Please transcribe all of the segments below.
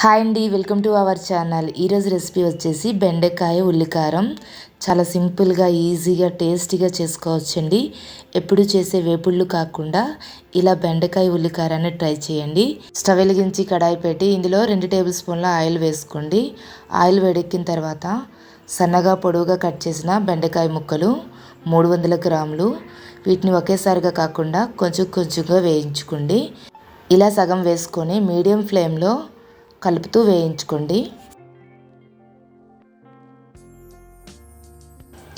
Hi అండి welcome to our channel. ఈరోజు recipe వచ్చేసి బెండకాయ ఉల్లికారం. చాలా సింపుల్గా ఈజీగా టేస్టీగా చేసుకోవచ్చండి. ఎప్పుడు చేసే వేపుళ్ళు కాకుండా ఇలా బెండకాయ ఉల్లికారాన్ని ట్రై చేయండి. స్టవ్ వెలిగించి కడాయి పెట్టి ఇందులో రెండు టేబుల్ స్పూన్ల ఆయిల్ వేసుకోండి. ఆయిల్ వేడెక్కిన తర్వాత సన్నగా పొడవుగా కట్ చేసిన బెండకాయ ముక్కలు మూడు వందల గ్రాములు. వీటిని ఒకేసారిగా కాకుండా కొంచెం కొంచెంగా వేయించుకోండి. ఇలా సగం వేసుకొని మీడియం ఫ్లేమ్లో కలుపుతూ వేయించుకోండి.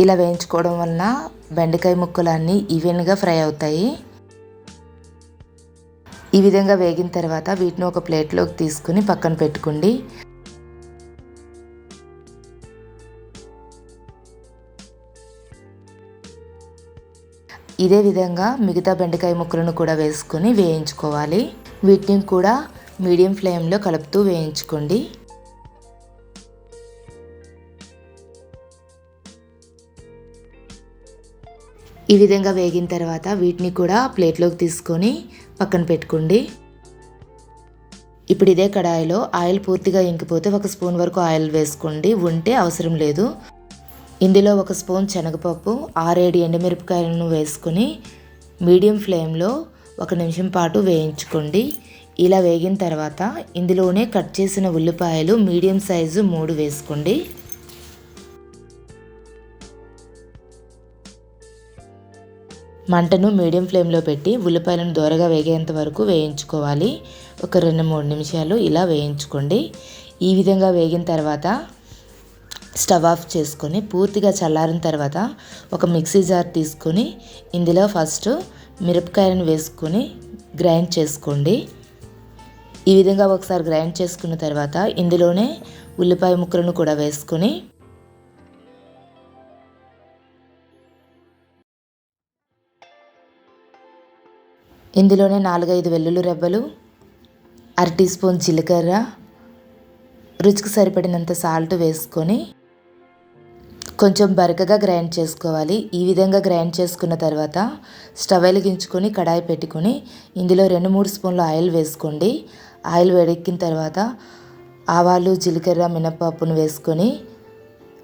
ఇలా వేయించుకోవడం వలన బెండకాయ ముక్కలు అన్నీ ఈవెన్గా ఫ్రై అవుతాయి. ఈ విధంగా వేగిన తర్వాత వీటిని ఒక ప్లేట్లోకి తీసుకుని పక్కన పెట్టుకోండి. ఇదే విధంగా మిగతా బెండకాయ ముక్కలను కూడా వేసుకొని వేయించుకోవాలి. వీటిని కూడా మీడియం ఫ్లేమ్లో కలుపుతూ వేయించుకోండి. ఈ విధంగా వేగిన తర్వాత వీటిని కూడా ప్లేట్లోకి తీసుకొని పక్కన పెట్టుకోండి. ఇప్పుడు ఇదే కడాయిలో ఆయిల్ పూర్తిగా ఇంకిపోతే ఒక స్పూన్ వరకు ఆయిల్ వేసుకోండి. ఉంటే అవసరం లేదు. ఇందులో ఒక స్పూన్ శనగపప్పు ఆరేడు ఎండుమిరపకాయలను వేసుకొని మీడియం ఫ్లేమ్లో ఒక నిమిషం పాటు వేయించుకోండి. ఇలా వేగిన తర్వాత ఇందులోనే కట్ చేసిన ఉల్లిపాయలు మీడియం సైజు మూడు వేసుకోండి. మంటను మీడియం ఫ్లేమ్లో పెట్టి ఉల్లిపాయలను దూరగా వేగేంత వరకు వేయించుకోవాలి. ఒక రెండు మూడు నిమిషాలు ఇలా వేయించుకోండి. ఈ విధంగా వేగిన తర్వాత స్టవ్ ఆఫ్ చేసుకొని పూర్తిగా చల్లారిన తర్వాత ఒక మిక్సీ జార్ తీసుకొని ఇందులో ఫస్ట్ మిరపకాయలను వేసుకొని గ్రైండ్ చేసుకోండి. ఈ విధంగా ఒకసారి గ్రైండ్ చేసుకున్న తర్వాత ఇందులోనే ఉల్లిపాయ ముక్కలను కూడా వేసుకొని ఇందులోనే నాలుగైదు వెల్లుల్లి రెబ్బలు అర టీ స్పూన్ జీలకర్ర రుచికి సరిపడినంత సాల్ట్ వేసుకొని కొంచెం బరకగా గ్రైండ్ చేసుకోవాలి. ఈ విధంగా గ్రైండ్ చేసుకున్న తర్వాత స్టవ్ వెలిగించుకొని కడాయి పెట్టుకొని ఇందులో రెండు మూడు స్పూన్లు ఆయిల్ వేసుకోండి. ఆయిల్ వేడెక్కిన తర్వాత ఆవాలు జీలకర్ర మినపప్పును వేసుకొని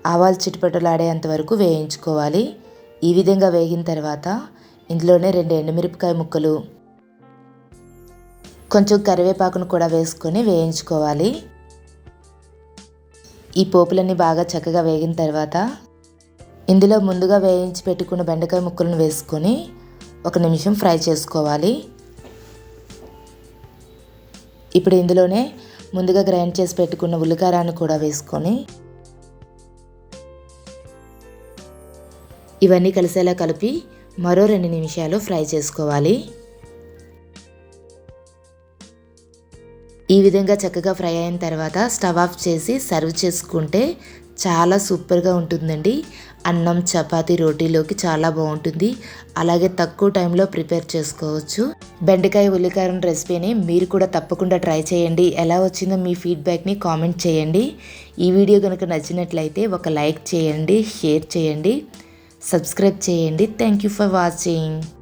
ఆవాలు చిటుపటలాడేంత వరకు వేయించుకోవాలి. ఈ విధంగా వేగిన తర్వాత ఇందులోనే రెండు ఎండుమిరపకాయ ముక్కలు కొంచెం కరివేపాకును కూడా వేసుకొని వేయించుకోవాలి. ఈ పోపులన్నీ బాగా చక్కగా వేగిన తర్వాత ఇందులో ముందుగా వేయించి పెట్టుకున్న బెండకాయ ముక్కలను వేసుకొని ఒక నిమిషం ఫ్రై చేసుకోవాలి. ఇప్పుడు ఇందులోనే ముందుగా గ్రైండ్ చేసి పెట్టుకున్న ఉల్లికారాన్ని కూడా వేసుకొని ఇవన్నీ కలిసేలా కలిపి మరో రెండు నిమిషాలు ఫ్రై చేసుకోవాలి. ఈ విధంగా చక్కగా ఫ్రై అయిన తర్వాత స్టవ్ ఆఫ్ చేసి సర్వ్ చేసుకుంటే చాలా సూపర్గా ఉంటుందండి. అన్నం చపాతీ రోటీలోకి చాలా బాగుంటుంది. అలాగే తక్కువ టైంలో ప్రిపేర్ చేసుకోవచ్చు. బెండకాయ ఉల్లికారం రెసిపీని మీరు కూడా తప్పకుండా ట్రై చేయండి. ఎలా వచ్చిందో మీ ఫీడ్బ్యాక్ని కామెంట్ చేయండి. ఈ వీడియో కనుక నచ్చినట్లయితే ఒక లైక్ చేయండి షేర్ చేయండి సబ్స్క్రైబ్ చేయండి. Thank you for watching